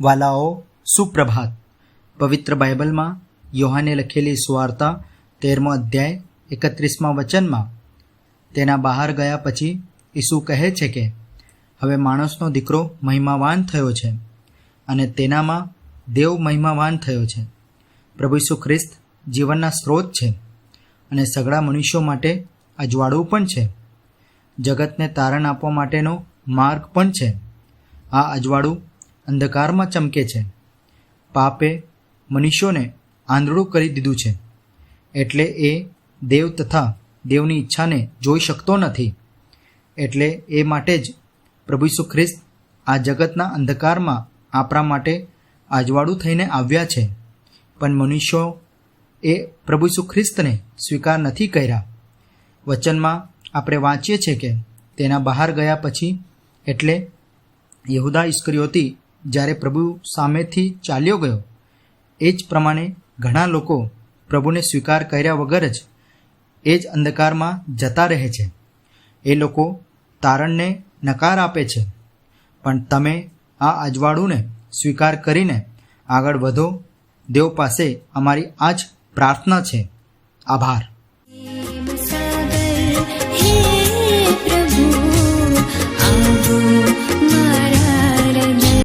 વાલાઓ, સુપ્રભાત. પવિત્ર બાઇબલમાં યોહાને લખેલી સુવાર્તા તેરમો અધ્યાય, એકત્રીસમાં વચનમાં. તેના બહાર ગયા પછી ઈસુ કહે છે કે, હવે માણસનો દીકરો મહિમાવાન થયો છે અને તેનામાં દેવ મહિમાવાન થયો છે. પ્રભુ ઈસુ ખ્રિસ્ત જીવનના સ્ત્રોત છે અને સગળા મનુષ્યો માટે અજવાળું પણ છે. જગતને તારણ આપવા માટેનો માર્ગ પણ છે. આ અજવાળું અંધકારમાં ચમકે છે. પાપે મનુષ્યોને આંધળું કરી દીધું છે. એટલે એ દેવ તથા દેવની ઈચ્છાને જોઈ શકતો નથી. એટલે એ માટે જ પ્રભુ ખ્રિસ્ત આ જગતના અંધકારમાં આપણા માટે આજવાળું થઈને આવ્યા છે. પણ મનુષ્યો એ પ્રભુ ખ્રિસ્તને સ્વીકાર નથી કર્યા. વચનમાં આપણે વાંચીએ છીએ કે તેના બહાર ગયા પછી એટલે યહુદા ઇસ્કરિયોતી જ્યારે પ્રભુ સામેથી ચાલ્યો ગયો, એ જ પ્રમાણે ઘણા લોકો પ્રભુને સ્વીકાર કર્યા વગર જ એ જ અંધકારમાં જતા રહે છે. એ લોકો તારણને નકાર આપે છે. પણ તમે આ અજવાળુંને સ્વીકાર કરીને આગળ વધો, દેવ પાસે અમારી આ જ પ્રાર્થના છે. આભાર.